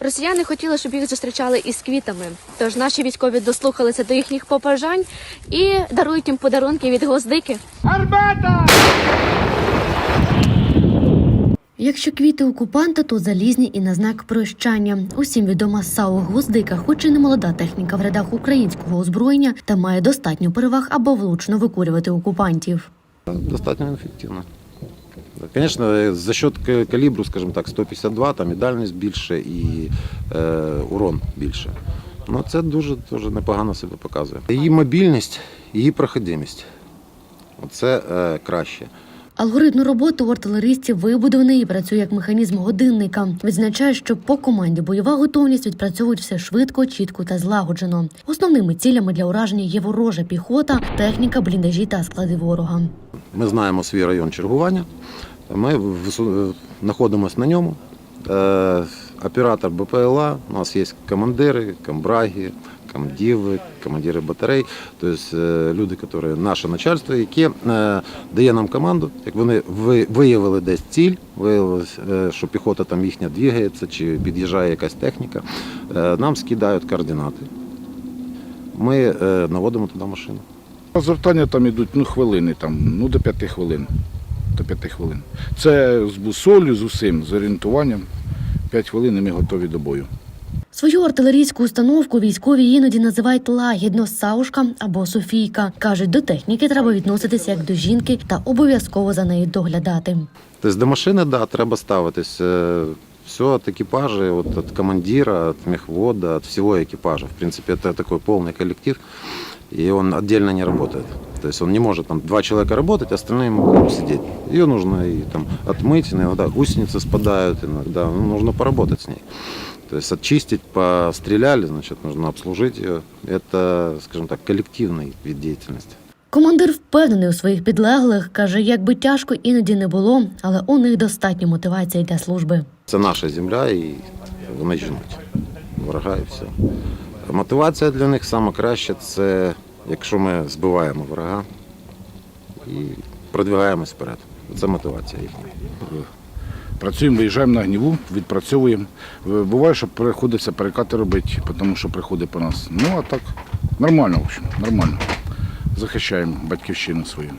Росіяни хотіли, щоб їх зустрічали із квітами. Тож наші військові дослухалися до їхніх побажань і дарують їм подарунки від гвоздики. Якщо квіти окупанта, то залізні і на знак прощання. Усім відома САУ Гвоздика, хоч і не молода техніка в рядах українського озброєння, та має достатньо переваг, аби влучно викурювати окупантів. Достатньо ефективно. Звісно, за счет калібру, скажімо так, 152, там і дальність більше, і е, урон більше. Ну, це дуже, дуже непогано себе показує. Її мобільність, її проходимість. Оце е, краще. Алгоритм роботи у артилеристів вибудований і працює як механізм годинника. Відзначає, що по команді бойова готовність відпрацьовують все швидко, чітко та злагоджено. Основними цілями для ураження є ворожа піхота, техніка, бліндажі та склади ворога. Ми знаємо свій район чергування. Ми знаходимося на ньому. Е, Оператор БПЛА, у нас є командири, комбраги, комдіви, командири батарей, тобто е, люди, які наше начальство, яке е, дає нам команду, як вони виявили десь ціль, виявили, е, що піхота там їхня двігається чи під'їжджає якась техніка, нам скидають координати. Ми наводимо туди машину. Звертання там йдуть ну, хвилини, там, ну, до п'яти хвилин. До п'яти хвилин. Це з бусолью, з усім, з орієнтуванням. П'ять хвилин і ми готові до бою. Свою артилерійську установку військові іноді називають лагідно Саушка або Софійка. кажуть, до техніки треба відноситися як до жінки та обов'язково за нею доглядати. Тобто до машини, да, треба ставитись. е, Все от экипажа, вот от командира, от мехвода, от всего экипажа. В принципе, это такой полный коллектив, и он отдельно не работает. То есть он не может там два человека работать, остальные могут сидеть. Ее нужно и там отмыть, иногда гусеницы спадают, иногда ну, нужно поработать с ней. То есть очистить, постреляли, значит, нужно обслужить ее. Это, скажем так, коллективный вид деятельности. Командир впевнений у своїх підлеглих, каже, як би тяжко іноді не було, але у них достатньо мотивації для служби. Це наша земля і вони жінуть ворога і все. Мотивація для них саме краще це якщо ми збиваємо ворога і продвигаємось вперед. Це мотивація їхня. Працюємо, виїжджаємо на гніву, відпрацьовуємо. Е, Буває, що приходиться перекати робити, тому що приходить по нас. Ну а так, нормально, в общем, нормально. Захищаємо батьківщину свою.